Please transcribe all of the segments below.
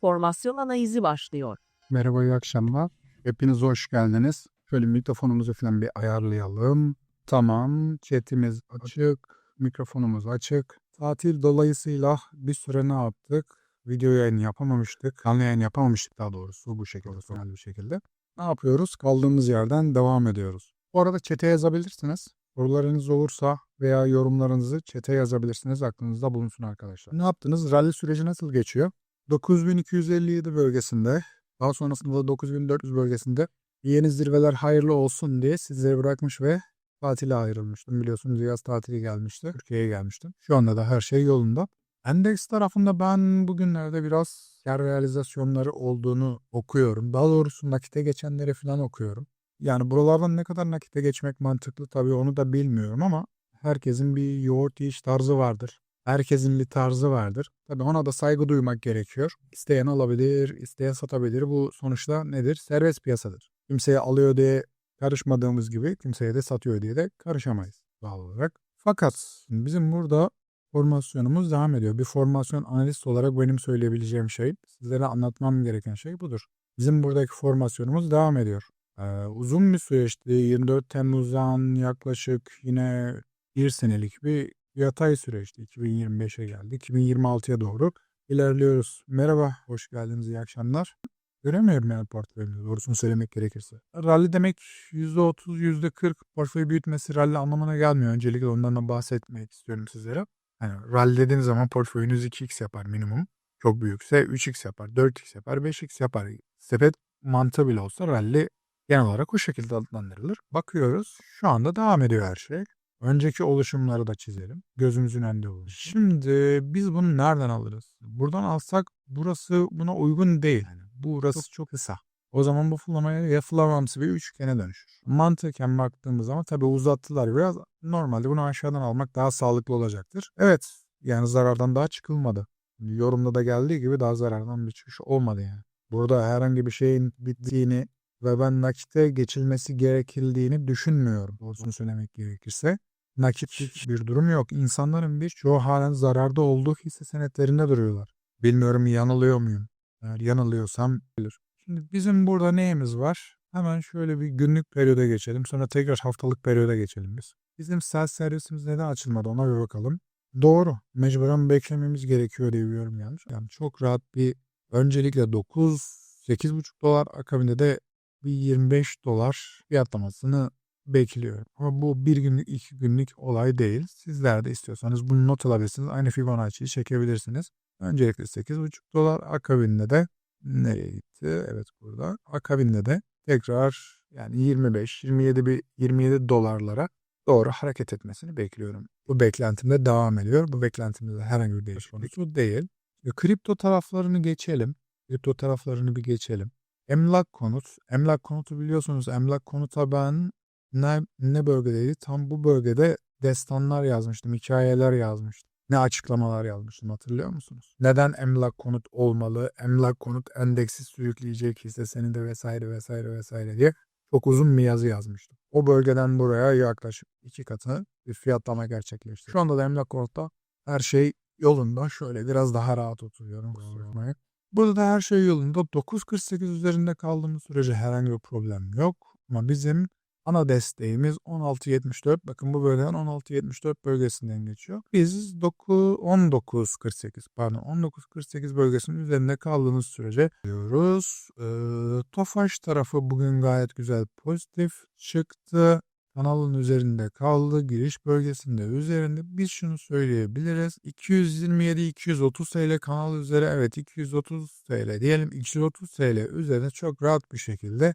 Formasyon analizi başlıyor. Merhaba, iyi akşamlar. Hepiniz hoş geldiniz. Şöyle mikrofonumuzu falan bir ayarlayalım. Tamam, chatimiz açık, mikrofonumuz açık. Tatil dolayısıyla bir süre ne yaptık? Video yayını yapamamıştık. Canlı yayın yapamamıştık daha doğrusu bu şekilde, sonel bir şekilde. Ne yapıyoruz? Kaldığımız yerden devam ediyoruz. Bu arada chat'e yazabilirsiniz. Sorularınız olursa veya yorumlarınızı chat'e yazabilirsiniz. Aklınızda bulunsun arkadaşlar. Ne yaptınız? Rally süreci nasıl geçiyor? 9257 bölgesinde, daha sonrasında da 9400 bölgesinde yeni zirveler hayırlı olsun diye sizleri bırakmış ve tatile ayrılmıştım. Biliyorsunuz yaz tatili gelmişti. Türkiye'ye gelmiştim. Şu anda da her şey yolunda. Endeks tarafında ben bugünlerde biraz kar realizasyonları olduğunu okuyorum. Daha doğrusu nakite geçenleri falan okuyorum. Yani buralardan ne kadar nakite geçmek mantıklı tabii onu da bilmiyorum ama herkesin bir yoğurt yiyiş tarzı vardır. Herkesin bir tarzı vardır. Tabii ona da saygı duymak gerekiyor. İsteyen alabilir, isteyen satabilir. Bu sonuçta nedir? Serbest piyasadır. Kimseye alıyor diye karışmadığımız gibi kimseye de satıyor diye de karışamayız doğal olarak. Fakat bizim burada formasyonumuz devam ediyor. Bir formasyon analist olarak benim söyleyebileceğim şey, sizlere anlatmam gereken şey budur. Bizim buradaki formasyonumuz devam ediyor. Ee, uzun bir süreçti. 24 Temmuz'dan yaklaşık yine bir senelik bir yatay süreçti. 2025'e geldi. 2026'ya doğru ilerliyoruz. Merhaba, hoş geldiniz, iyi akşamlar. Göremiyorum yani portföyümüzü doğrusunu söylemek gerekirse. Rally demek %30, %40 portföy büyütmesi rally anlamına gelmiyor. Öncelikle ondan da bahsetmek istiyorum sizlere. Yani rally dediğiniz zaman portföyünüz 2x yapar minimum. Çok büyükse 3x yapar, 4x yapar, 5x yapar. Sepet mantığı bile olsa rally genel olarak o şekilde adlandırılır. Bakıyoruz şu anda devam ediyor her şey. Önceki oluşumları da çizelim. Gözümüzün önünde olur. Şimdi biz bunu nereden alırız? Buradan alsak burası buna uygun değil. Yani burası çok kısa. O zaman bu fırlamaya ya fırlamamsı bir üçgene dönüşür. Mantıken baktığımız zaman tabii uzattılar biraz. Normalde bunu aşağıdan almak daha sağlıklı olacaktır. Evet yani zarardan daha çıkılmadı. Yorumda da geldiği gibi daha zarardan bir çıkış olmadı yani. Burada herhangi bir şeyin bittiğini ve ben nakite geçilmesi gerekildiğini düşünmüyorum. Doğrusunu söylemek gerekirse. Nakitlik bir durum yok. İnsanların birçoğu halen zararda olduğu hisse senetlerinde duruyorlar. Bilmiyorum yanılıyor muyum? Eğer yanılıyorsam bilir. Şimdi bizim burada neyimiz var? Hemen şöyle bir günlük periyoda geçelim. Sonra tekrar haftalık periyoda geçelim biz. Bizim sel servisimiz neden açılmadı ona bir bakalım. Doğru. Mecburen beklememiz gerekiyor diye biliyorum yanlış. Yani çok rahat bir öncelikle 9 8,5 dolar akabinde de bir 25 dolar fiyatlamasını bekliyorum. Ama bu bir günlük iki günlük olay değil. Sizler de istiyorsanız bunu not alabilirsiniz. Aynı Fibonacci'yi çekebilirsiniz. Öncelikle 8,5 dolar akabinde de nereye gitti? Evet burada. Akabinde de tekrar yani 25 27 bir 27 dolarlara doğru hareket etmesini bekliyorum. Bu beklentim de devam ediyor. Bu beklentimde herhangi bir değişiklik bu değil. Kripto taraflarını geçelim. Kripto taraflarını bir geçelim. Emlak konut. Emlak konutu biliyorsunuz. Emlak konuta ben ne, ne bölgedeydi? Tam bu bölgede destanlar yazmıştım. Hikayeler yazmıştım. Ne açıklamalar yazmıştım hatırlıyor musunuz? Neden emlak konut olmalı? Emlak konut endeksi sürükleyecek hisse senedi vesaire vesaire vesaire diye çok uzun bir yazı yazmıştım. O bölgeden buraya yaklaşık iki katı bir fiyatlama gerçekleşti. Şu anda da emlak konutta her şey yolunda. Şöyle biraz daha rahat oturuyorum. kusura. Burada da her şey yolunda. 9.48 üzerinde kaldığımız sürece herhangi bir problem yok. Ama bizim ana desteğimiz 16.74. Bakın bu bölgeden 16.74 bölgesinden geçiyor. Biz 9, 19.48 pardon 19.48 bölgesinin üzerinde kaldığımız sürece diyoruz. Ee, Tofaş tarafı bugün gayet güzel pozitif çıktı. Kanalın üzerinde kaldı. Giriş bölgesinde üzerinde. Biz şunu söyleyebiliriz. 227-230 TL kanal üzeri evet 230 TL diyelim. 230 TL üzerine çok rahat bir şekilde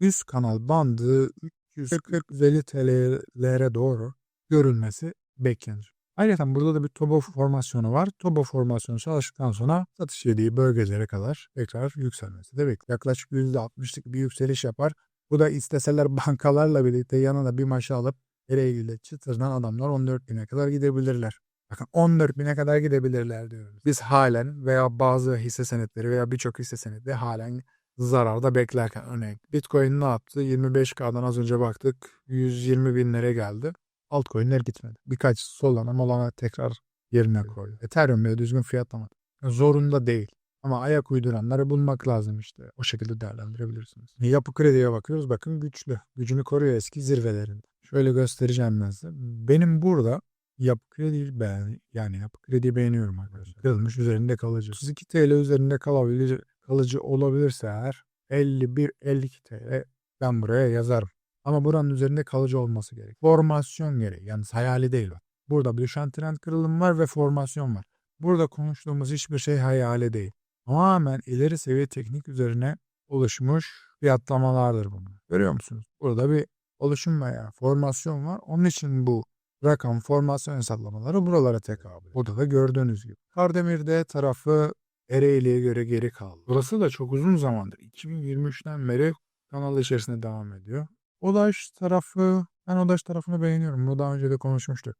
üst kanal bandı 340-350 TL'lere doğru görülmesi beklenir. Ayrıca burada da bir TOBO formasyonu var. TOBO formasyonu çalıştıktan sonra satış yediği bölgelere kadar tekrar yükselmesi de beklenir. Yaklaşık %60'lık bir yükseliş yapar. Bu da isteseler bankalarla birlikte yanına bir maşa alıp ilgili çıtırdan adamlar 14 bine kadar gidebilirler. Bakın 14 bine kadar gidebilirler diyoruz. Biz halen veya bazı hisse senetleri veya birçok hisse senedi halen zararda beklerken örneğin Bitcoin ne yaptı? 25K'dan az önce baktık 120 binlere geldi. Altcoin'ler gitmedi. Birkaç solana molana tekrar yerine koydu. Ethereum bile düzgün fiyatlamadı. Zorunda değil. Ama ayak uyduranları bulmak lazım işte. O şekilde değerlendirebilirsiniz. Yapı krediye bakıyoruz. Bakın güçlü. Gücünü koruyor eski zirvelerinde. Şöyle göstereceğim ben size. Benim burada yapı kredi beğen yani yapı krediyi beğeniyorum arkadaşlar. Kırılmış üzerinde kalıcı. 32 TL üzerinde kalabilir, kalıcı olabilirse eğer 51-52 TL ben buraya yazarım. Ama buranın üzerinde kalıcı olması gerek. Formasyon gereği. Yani hayali değil bak. Burada bir düşen trend kırılım var ve formasyon var. Burada konuştuğumuz hiçbir şey hayali değil. Tamamen ileri seviye teknik üzerine oluşmuş fiyatlamalardır bunlar. Görüyor musunuz? Burada bir oluşum veya formasyon var. Onun için bu rakam formasyon hesaplamaları buralara tekabül. Burada da gördüğünüz gibi. Kardemir'de tarafı Ereğli'ye göre geri kaldı. Burası da çok uzun zamandır. 2023'ten beri kanal içerisinde devam ediyor. Odaş tarafı, ben Odaş tarafını beğeniyorum. Bunu daha önce de konuşmuştuk.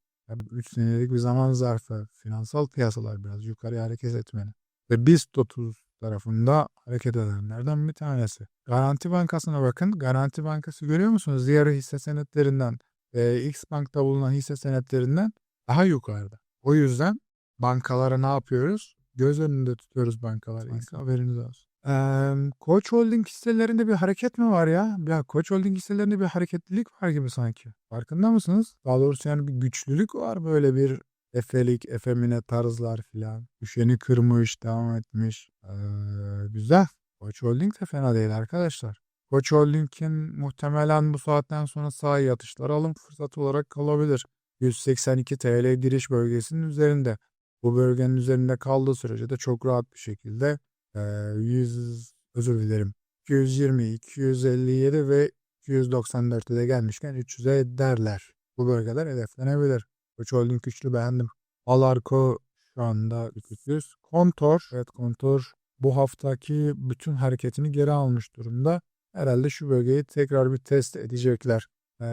3 senelik bir zaman zarfı, finansal piyasalar biraz yukarıya hareket etmeli. Ve BIST 30 tarafında hareket edenlerden bir tanesi. Garanti Bankası'na bakın. Garanti Bankası görüyor musunuz? Diğer hisse senetlerinden, e, X Bank'ta bulunan hisse senetlerinden daha yukarıda. O yüzden bankalara ne yapıyoruz? Göz önünde tutuyoruz bankaları. İlk haberiniz olsun. Ee, Koç Holding hisselerinde bir hareket mi var ya? Ya Koç Holding hisselerinde bir hareketlilik var gibi sanki. Farkında mısınız? Daha doğrusu yani bir güçlülük var böyle bir Efelik, efemine tarzlar filan. Düşeni kırmış, devam etmiş. Ee, güzel. Koç Holding de fena değil arkadaşlar. Koç Holding'in muhtemelen bu saatten sonra sağ yatışlar alım fırsatı olarak kalabilir. 182 TL giriş bölgesinin üzerinde. Bu bölgenin üzerinde kaldığı sürece de çok rahat bir şekilde e, 100 özür dilerim 220, 257 ve 294'e de gelmişken 300'e derler. Bu bölgeler hedeflenebilir. Koç Holding güçlü beğendim. Alarko şu anda 300. Kontor, evet Kontor bu haftaki bütün hareketini geri almış durumda. Herhalde şu bölgeyi tekrar bir test edecekler. Ee,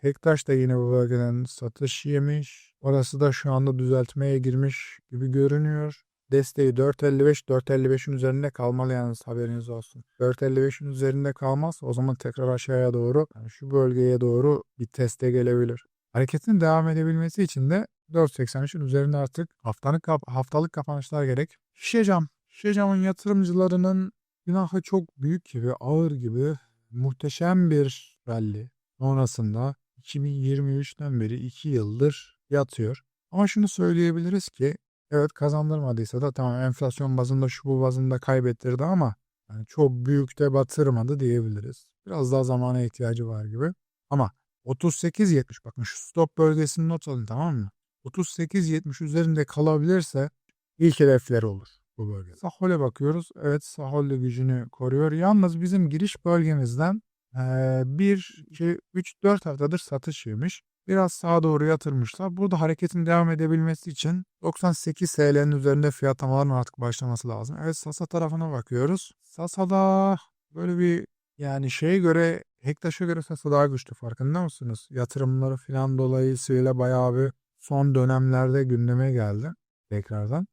Hektaş da yine bu bölgeden satış yemiş. Orası da şu anda düzeltmeye girmiş gibi görünüyor. Desteği 4.55, 4.55'in üzerinde kalmalı yalnız haberiniz olsun. 4.55'in üzerinde kalmaz o zaman tekrar aşağıya doğru yani şu bölgeye doğru bir teste gelebilir. Hareketin devam edebilmesi için de 4.83'ün üzerinde artık haftalık, kap- haftalık kapanışlar gerek. Şişecam. Şişecam'ın yatırımcılarının günahı çok büyük gibi, ağır gibi muhteşem bir rally sonrasında 2023'ten beri 2 yıldır yatıyor. Ama şunu söyleyebiliriz ki evet kazandırmadıysa da tamam enflasyon bazında şu bu bazında kaybettirdi ama yani çok büyük de batırmadı diyebiliriz. Biraz daha zamana ihtiyacı var gibi. Ama 38.70 bakın şu stop bölgesini not alın tamam mı? 38.70 üzerinde kalabilirse ilk hedefleri olur bu bölge. Sahol'e bakıyoruz. Evet Sahol de gücünü koruyor. Yalnız bizim giriş bölgemizden 1, 2, 3, 4 haftadır satış yemiş. Biraz sağa doğru yatırmışlar. Burada hareketin devam edebilmesi için 98 TL'nin üzerinde fiyatlamaların artık başlaması lazım. Evet Sasa tarafına bakıyoruz. Sasa'da böyle bir yani şeye göre Hektaş'a göre Sasa daha güçlü farkında mısınız? Yatırımları falan dolayısıyla bayağı bir son dönemlerde gündeme geldi tekrardan.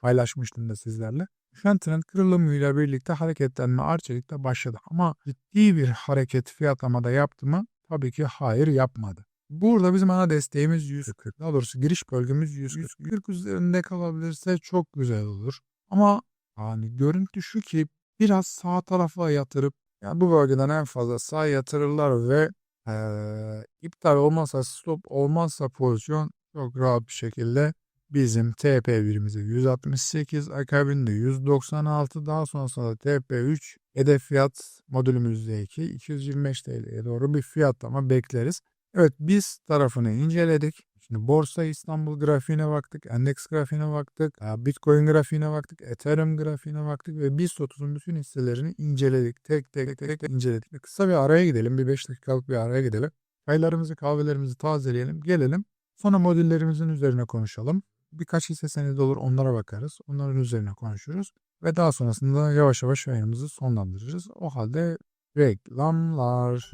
Paylaşmıştım da sizlerle. Düşen trend kırılımıyla birlikte hareketlenme arçelikte başladı. Ama ciddi bir hareket fiyatlamada yaptı mı? Tabii ki hayır yapmadı. Burada bizim ana desteğimiz 140. Daha doğrusu giriş bölgemiz 140. 140 üzerinde kalabilirse çok güzel olur. Ama yani görüntü şu ki biraz sağ tarafa yatırıp yani bu bölgeden en fazla sağ yatırırlar ve eee, iptal olmazsa stop olmazsa pozisyon çok rahat bir şekilde bizim TP1'imize 168 akabinde 196 daha sonrasında da TP3 hedef fiyat modülümüzde 2 225 TL'ye doğru bir fiyatlama bekleriz. Evet biz tarafını inceledik. Şimdi Borsa İstanbul grafiğine baktık, endeks grafiğine baktık, Bitcoin grafiğine baktık, Ethereum grafiğine baktık ve BIST 30'un bütün hisselerini inceledik. Tek tek tek tek inceledik. Kısa bir araya gidelim. Bir 5 dakikalık bir araya gidelim. Çaylarımızı, kahvelerimizi tazeleyelim. Gelelim. Sonra modüllerimizin üzerine konuşalım. Birkaç hisse senedi olur onlara bakarız. Onların üzerine konuşuruz. Ve daha sonrasında yavaş yavaş yayınımızı sonlandırırız. O halde reklamlar.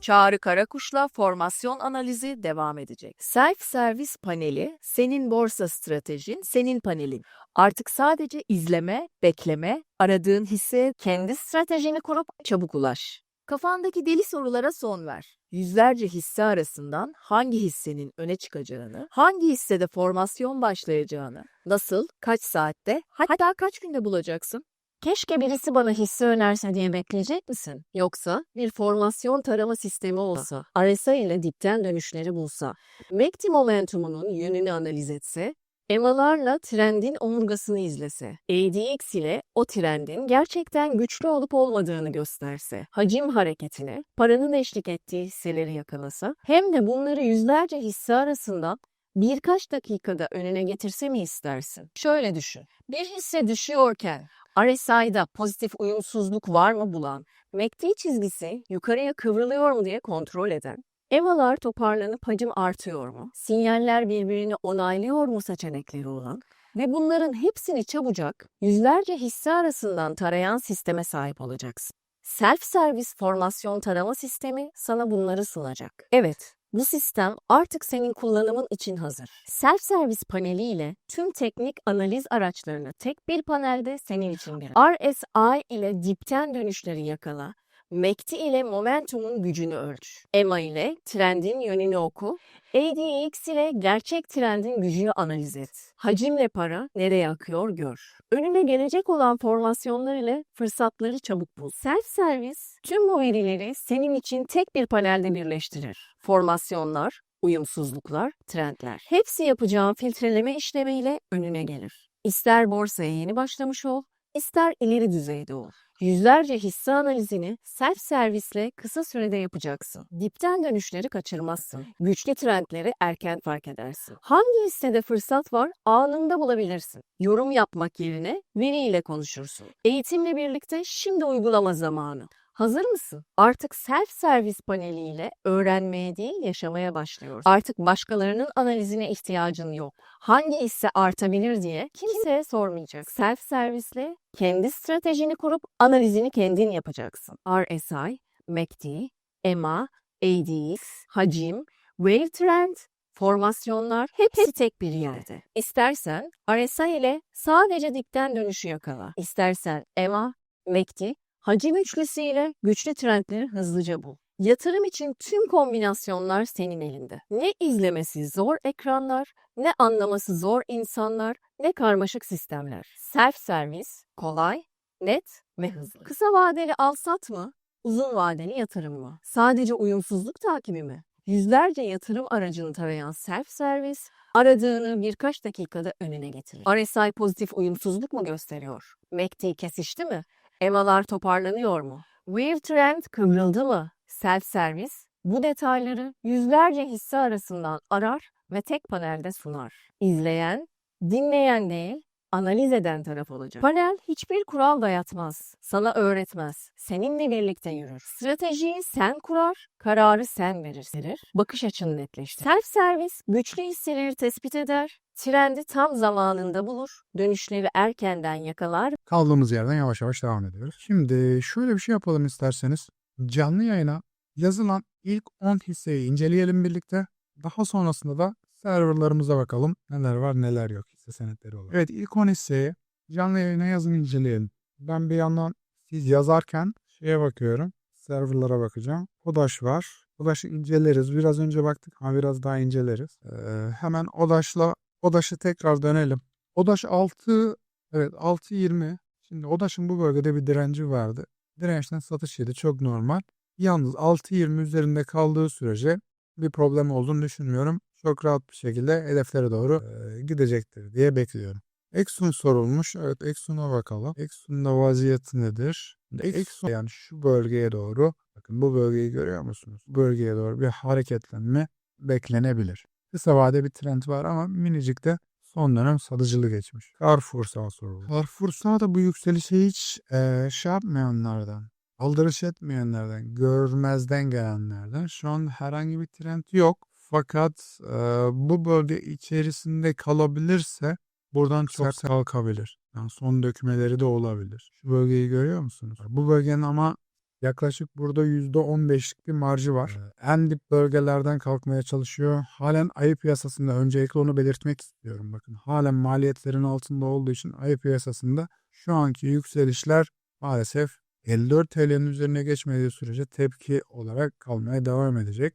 Çağrı Karakuş'la formasyon analizi devam edecek. Self servis paneli senin borsa stratejin, senin panelin. Artık sadece izleme, bekleme, aradığın hisseye kendi stratejini kurup çabuk ulaş. Kafandaki deli sorulara son ver. Yüzlerce hisse arasından hangi hissenin öne çıkacağını, hangi hissede formasyon başlayacağını, nasıl, kaç saatte, hatta kaç günde bulacaksın? Keşke birisi bana hisse önerse diye bekleyecek misin? Yoksa bir formasyon tarama sistemi olsa, RSI ile dipten dönüşleri bulsa, MACD momentumunun yönünü analiz etse, EMA'larla trendin omurgasını izlese, ADX ile o trendin gerçekten güçlü olup olmadığını gösterse, hacim hareketini, paranın eşlik ettiği hisseleri yakalasa, hem de bunları yüzlerce hisse arasından birkaç dakikada önüne getirse mi istersin? Şöyle düşün. Bir hisse düşüyorken RSI'da pozitif uyumsuzluk var mı bulan, MACD çizgisi yukarıya kıvrılıyor mu diye kontrol eden, EMA'lar toparlanıp hacim artıyor mu, sinyaller birbirini onaylıyor mu seçenekleri olan ve bunların hepsini çabucak yüzlerce hisse arasından tarayan sisteme sahip olacaksın. Self-servis formasyon tarama sistemi sana bunları sunacak. Evet, bu sistem artık senin kullanımın için hazır. Self-servis paneliyle tüm teknik analiz araçlarını tek bir panelde senin için bir. RSI ile dipten dönüşleri yakala. MACD ile momentumun gücünü ölç. EMA ile trendin yönünü oku. ADX ile gerçek trendin gücünü analiz et. Hacimle para nereye akıyor gör. Önüne gelecek olan formasyonlar ile fırsatları çabuk bul. Self-servis tüm bu verileri senin için tek bir panelde birleştirir. Formasyonlar, uyumsuzluklar, trendler. Hepsi yapacağın filtreleme işlemiyle önüne gelir. İster borsaya yeni başlamış ol, ister ileri düzeyde ol. Yüzlerce hisse analizini self servisle kısa sürede yapacaksın. Dipten dönüşleri kaçırmazsın. Güçlü trendleri erken fark edersin. Hangi hissede fırsat var anında bulabilirsin. Yorum yapmak yerine veriyle konuşursun. Eğitimle birlikte şimdi uygulama zamanı. Hazır mısın? Artık self servis paneliyle öğrenmeye değil yaşamaya başlıyorsun. Artık başkalarının analizine ihtiyacın yok. Hangi hisse artabilir diye kimseye sormayacak. Self servisle kendi stratejini kurup analizini kendin yapacaksın. RSI, MACD, EMA, ADX, hacim, wave trend, formasyonlar hepsi tek bir yerde. İstersen RSI ile sadece dipten dönüşü yakala. İstersen EMA, MACD, hacim üçlüsüyle güçlü trendleri hızlıca bul. Yatırım için tüm kombinasyonlar senin elinde. Ne izlemesi zor ekranlar, ne anlaması zor insanlar, ne karmaşık sistemler. Self servis, kolay, net ve hızlı. Kısa vadeli al sat mı? Uzun vadeli yatırım mı? Sadece uyumsuzluk takibi mi? Yüzlerce yatırım aracını tarayan self servis, aradığını birkaç dakikada önüne getirir. RSI pozitif uyumsuzluk mu gösteriyor? MACD kesişti mi? EMA'lar toparlanıyor mu? Wave trend kıvrıldı mı? Self servis bu detayları yüzlerce hisse arasından arar ve tek panelde sunar. İzleyen, dinleyen değil, analiz eden taraf olacak. Panel hiçbir kural dayatmaz, sana öğretmez, seninle birlikte yürür. Stratejiyi sen kurar, kararı sen verirsin. Bakış açını netleştirir. Self servis güçlü hisseleri tespit eder, trendi tam zamanında bulur, dönüşleri erkenden yakalar Kaldığımız yerden yavaş yavaş devam ediyoruz. Şimdi şöyle bir şey yapalım isterseniz. Canlı yayına yazılan ilk 10 hisseyi inceleyelim birlikte. Daha sonrasında da serverlarımıza bakalım. Neler var neler yok hisse senetleri olarak. Evet ilk 10 hisseyi canlı yayına yazın inceleyelim. Ben bir yandan siz yazarken şeye bakıyorum. Serverlara bakacağım. Odaş var. Odaş'ı inceleriz. Biraz önce baktık ama biraz daha inceleriz. Ee, hemen Odaş'la Odaş'ı tekrar dönelim. Odaş 6 evet 6.20 Şimdi Odaş'ın bu bölgede bir direnci vardı. Dirençten satış yedi çok normal. Yalnız 6.20 üzerinde kaldığı sürece bir problem olduğunu düşünmüyorum. Çok rahat bir şekilde hedeflere doğru e, gidecektir diye bekliyorum. Exxon sorulmuş. Evet Exxon'a bakalım. Exxon'da vaziyeti nedir? Exxon yani şu bölgeye doğru bakın bu bölgeyi görüyor musunuz? Bu bölgeye doğru bir hareketlenme beklenebilir. Kısa vade bir trend var ama minicik de son dönem satıcılı geçmiş. Carrefour sağ sorulur. Carrefour sağ da bu yükselişe hiç e, şey yapmayanlardan, aldırış etmeyenlerden, görmezden gelenlerden. Şu an herhangi bir trend yok. Fakat e, bu bölge içerisinde kalabilirse buradan çok kalkabilir. Yani son dökmeleri de olabilir. Şu bölgeyi görüyor musunuz? Bu bölgenin ama yaklaşık burada %15'lik bir marjı var. Ee, En dip bölgelerden kalkmaya çalışıyor. Halen ayı piyasasında öncelikle onu belirtmek istiyorum. Bakın halen maliyetlerin altında olduğu için ayı piyasasında şu anki yükselişler maalesef 54 TL'nin üzerine geçmediği sürece tepki olarak kalmaya devam edecek.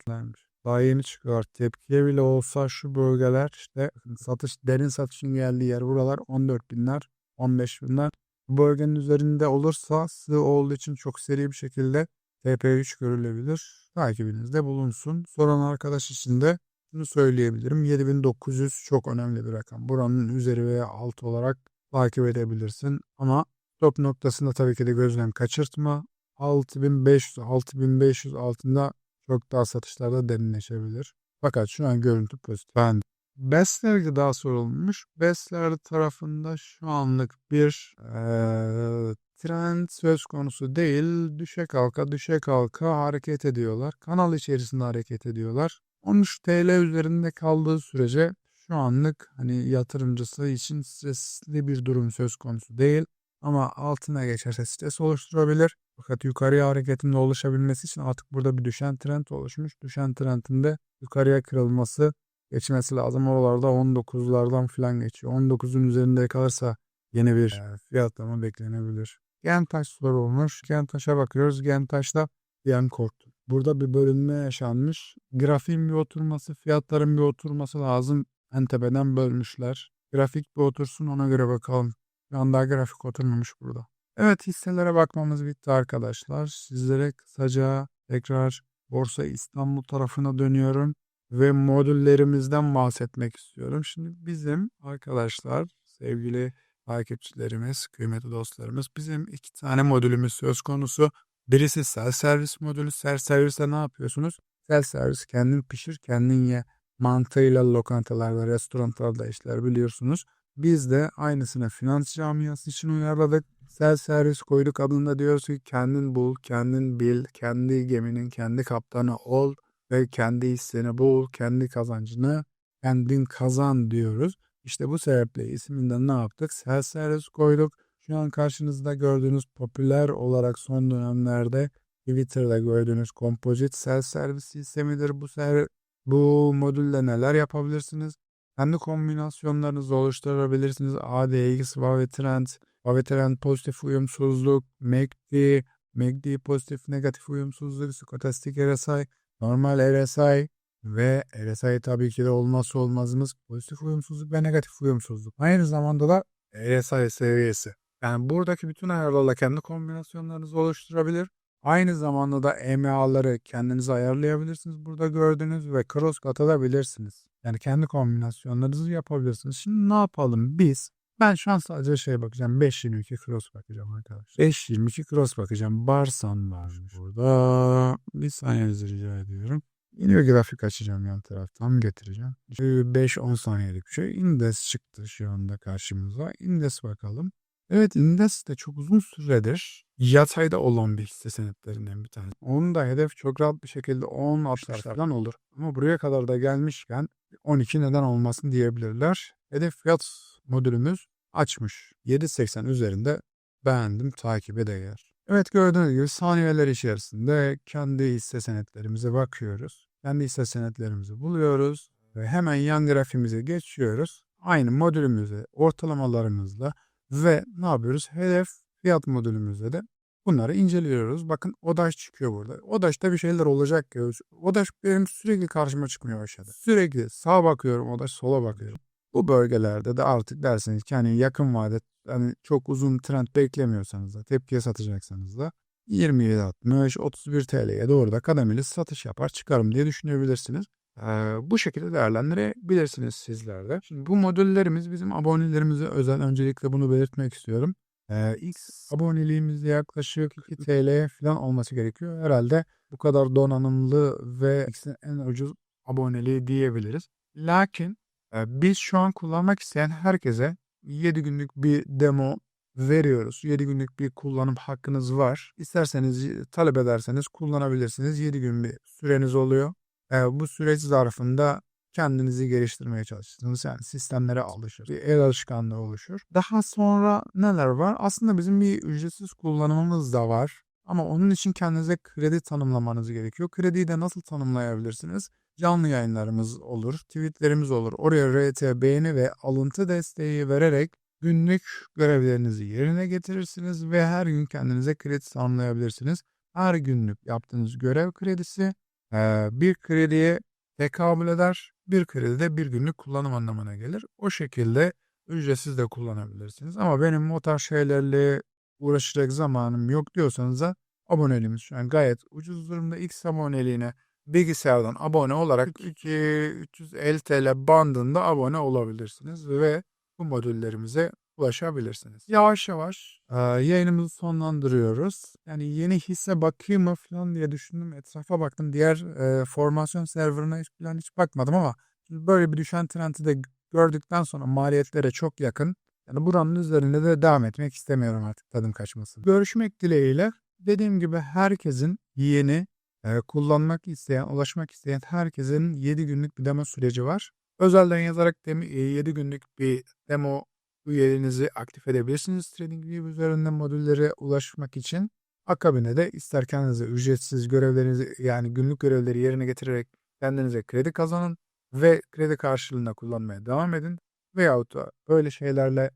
Daha yeni çıkıyor. Tepkiye bile olsa şu bölgeler işte satış derin satışın geldiği yer buralar 14 binler 15 binler. Bölgenin üzerinde olursa sığ olduğu için çok seri bir şekilde TP3 görülebilir. Takibinizde bulunsun. Soran arkadaş için de şunu söyleyebilirim. 7900 çok önemli bir rakam. Buranın üzeri veya altı olarak takip edebilirsin. Ama top noktasında tabii ki de gözden kaçırtma. 6500 6500 altında çok daha satışlarda derinleşebilir. Fakat şu an görüntü pozitif. Ben Besler gıda sorulmuş. Besler tarafında şu anlık bir eee, trend söz konusu değil. Düşe kalka düşe kalka hareket ediyorlar. Kanal içerisinde hareket ediyorlar. 13 TL üzerinde kaldığı sürece şu anlık hani yatırımcısı için stresli bir durum söz konusu değil. Ama altına geçerse stres oluşturabilir. Fakat yukarıya hareketinde oluşabilmesi için artık burada bir düşen trend oluşmuş. Düşen trendin de yukarıya kırılması geçmesi lazım. Oralarda 19'lardan falan geçiyor. 19'un üzerinde kalırsa yeni bir fiyatlama beklenebilir. Gentaş sorulmuş. Gentaş'a bakıyoruz. Gentaş'ta yan korktu. Burada bir bölünme yaşanmış. Grafiğin bir oturması, fiyatların bir oturması lazım. En tepeden bölmüşler. Grafik bir otursun ona göre bakalım. Şu an grafik oturmamış burada. Evet hisselere bakmamız bitti arkadaşlar. Sizlere kısaca tekrar Borsa İstanbul tarafına dönüyorum ve modüllerimizden bahsetmek istiyorum. Şimdi bizim arkadaşlar, sevgili takipçilerimiz, kıymetli dostlarımız bizim iki tane modülümüz söz konusu. Birisi self servis modülü. Self serviste ne yapıyorsunuz? Self servis kendin pişir, kendin ye mantığıyla lokantalarda, restoranlarda işler biliyorsunuz. Biz de aynısını finans camiası için uyarladık. Self servis koyduk adında diyoruz ki kendin bul, kendin bil, kendi geminin kendi kaptanı ol ve kendi hisseni bul, kendi kazancını kendin kazan diyoruz. İşte bu sebeple isminden ne yaptık? Self servis koyduk. Şu an karşınızda gördüğünüz popüler olarak son dönemlerde Twitter'da gördüğünüz kompozit self servis sistemidir. Bu ser bu modülle neler yapabilirsiniz? Kendi kombinasyonlarınızı oluşturabilirsiniz. ADX, Vavi Trend, Vavi Trend pozitif uyumsuzluk, MACD, MACD pozitif negatif uyumsuzluk, Stochastic RSI, normal RSI ve RSI tabii ki de olmazsa olmazımız pozitif uyumsuzluk ve negatif uyumsuzluk. Aynı zamanda da RSI seviyesi. Yani buradaki bütün ayarlarla kendi kombinasyonlarınızı oluşturabilir. Aynı zamanda da EMA'ları kendinize ayarlayabilirsiniz. Burada gördüğünüz ve cross katabilirsiniz. Yani kendi kombinasyonlarınızı yapabilirsiniz. Şimdi ne yapalım biz? Ben şu an sadece şey bakacağım. 5.22 cross bakacağım arkadaşlar. 5.22 cross bakacağım. Barsan var burada. Bir saniyenizi rica ediyorum. Yeni bir grafik açacağım yan taraftan getireceğim. 5-10 saniyelik bir şey. Indes çıktı şu anda karşımıza. Indes bakalım. Evet Indes de çok uzun süredir yatayda olan bir hisse senetlerinden bir tanesi. Onun da hedef çok rahat bir şekilde 10 60 falan olur. Ama buraya kadar da gelmişken 12 neden olmasın diyebilirler. Hedef fiyat modülümüz açmış. 7.80 üzerinde beğendim takibe değer. Evet gördüğünüz gibi saniyeler içerisinde kendi hisse senetlerimize bakıyoruz. Kendi hisse senetlerimizi buluyoruz ve hemen yan grafimize geçiyoruz. Aynı modülümüzü ortalamalarımızla ve ne yapıyoruz? Hedef fiyat modülümüzde de bunları inceliyoruz. Bakın ODAŞ çıkıyor burada. ODAŞ'ta bir şeyler olacak diyoruz. ODAŞ benim sürekli karşıma çıkmıyor başladı. Sürekli sağa bakıyorum ODAŞ sola bakıyorum. Bu bölgelerde de artık derseniz ki hani yakın vade hani çok uzun trend beklemiyorsanız da tepkiye satacaksanız da 27.60 31 TL'ye doğru da kademeli satış yapar çıkarım diye düşünebilirsiniz. Ee, bu şekilde değerlendirebilirsiniz sizler de. Şimdi bu modüllerimiz bizim abonelerimize özel. Öncelikle bunu belirtmek istiyorum. Ee, ilk aboneliğimizde yaklaşık 2 TL falan olması gerekiyor. Herhalde bu kadar donanımlı ve en ucuz aboneliği diyebiliriz. Lakin biz şu an kullanmak isteyen herkese 7 günlük bir demo veriyoruz. 7 günlük bir kullanım hakkınız var. İsterseniz talep ederseniz kullanabilirsiniz. 7 gün bir süreniz oluyor. E, bu süreç zarfında kendinizi geliştirmeye çalışırsınız. Yani sistemlere alışır. Bir el alışkanlığı oluşur. Daha sonra neler var? Aslında bizim bir ücretsiz kullanımımız da var. Ama onun için kendinize kredi tanımlamanız gerekiyor. Krediyi de nasıl tanımlayabilirsiniz? Canlı yayınlarımız olur, tweetlerimiz olur. Oraya RT, beğeni ve alıntı desteği vererek günlük görevlerinizi yerine getirirsiniz ve her gün kendinize kredi tanımlayabilirsiniz. Her günlük yaptığınız görev kredisi bir krediye tekabül eder. Bir kredi de bir günlük kullanım anlamına gelir. O şekilde ücretsiz de kullanabilirsiniz. Ama benim o tarz şeylerle uğraşacak zamanım yok diyorsanız da aboneliğimiz şu an gayet ucuz durumda. X aboneliğine bilgisayardan abone olarak 350 TL bandında abone olabilirsiniz ve bu modüllerimize ulaşabilirsiniz. Yavaş yavaş e, yayınımızı sonlandırıyoruz. Yani yeni hisse bakayım mı falan diye düşündüm. Etrafa baktım. Diğer e, formasyon serverına hiç, falan hiç bakmadım ama böyle bir düşen trendi de gördükten sonra maliyetlere çok yakın. Yani buranın üzerinde de devam etmek istemiyorum artık tadım kaçmasın. Görüşmek dileğiyle dediğim gibi herkesin yeni kullanmak isteyen, ulaşmak isteyen herkesin 7 günlük bir demo süreci var. Özelden yazarak 7 günlük bir demo üyeliğinizi aktif edebilirsiniz. TradingView üzerinden modüllere ulaşmak için. Akabinde de ister kendinize ücretsiz görevlerinizi yani günlük görevleri yerine getirerek kendinize kredi kazanın ve kredi karşılığında kullanmaya devam edin. Veyahut da böyle şeylerle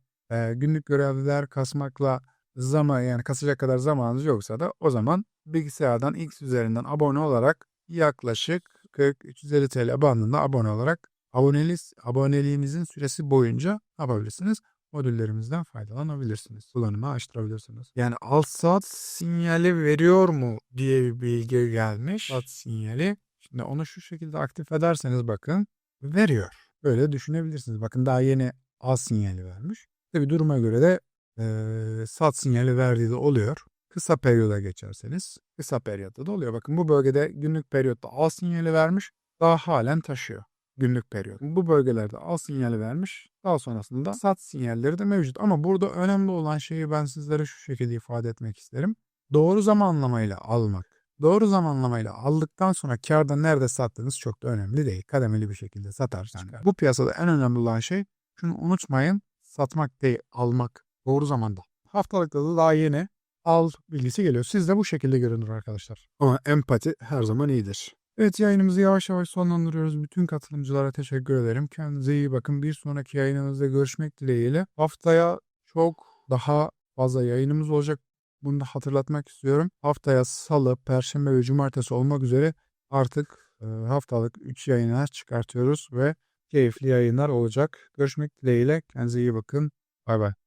günlük görevler kasmakla zaman yani kasacak kadar zamanınız yoksa da o zaman bilgisayardan X üzerinden abone olarak yaklaşık 40-350 TL bandında abone olarak aboneliz, aboneliğinizin süresi boyunca yapabilirsiniz? Modüllerimizden faydalanabilirsiniz. Kullanıma açtırabilirsiniz. Yani alt saat sinyali veriyor mu diye bir bilgi gelmiş. Saat sinyali. Şimdi onu şu şekilde aktif ederseniz bakın veriyor. Böyle düşünebilirsiniz. Bakın daha yeni al sinyali vermiş. Tabi duruma göre de eee sat sinyali verdiği de oluyor. Kısa periyoda geçerseniz kısa periyotta da oluyor. Bakın bu bölgede günlük periyotta al sinyali vermiş. Daha halen taşıyor günlük periyot. Bu bölgelerde al sinyali vermiş. Daha sonrasında sat sinyalleri de mevcut. Ama burada önemli olan şeyi ben sizlere şu şekilde ifade etmek isterim. Doğru zamanlamayla almak. Doğru zamanlamayla aldıktan sonra karda nerede sattığınız çok da önemli değil. Kademeli bir şekilde satar çıkar. Bu piyasada en önemli olan şey şunu unutmayın. Satmak değil almak. Doğru zamanda. Haftalıkta da daha yeni al bilgisi geliyor. Siz de bu şekilde görünür arkadaşlar. Ama empati her zaman iyidir. Evet yayınımızı yavaş yavaş sonlandırıyoruz. Bütün katılımcılara teşekkür ederim. Kendinize iyi bakın. Bir sonraki yayınımızda görüşmek dileğiyle. Haftaya çok daha fazla yayınımız olacak. Bunu da hatırlatmak istiyorum. Haftaya salı, perşembe ve cumartesi olmak üzere artık e, haftalık 3 yayınlar çıkartıyoruz ve keyifli yayınlar olacak. Görüşmek dileğiyle. Kendinize iyi bakın. Bay bay.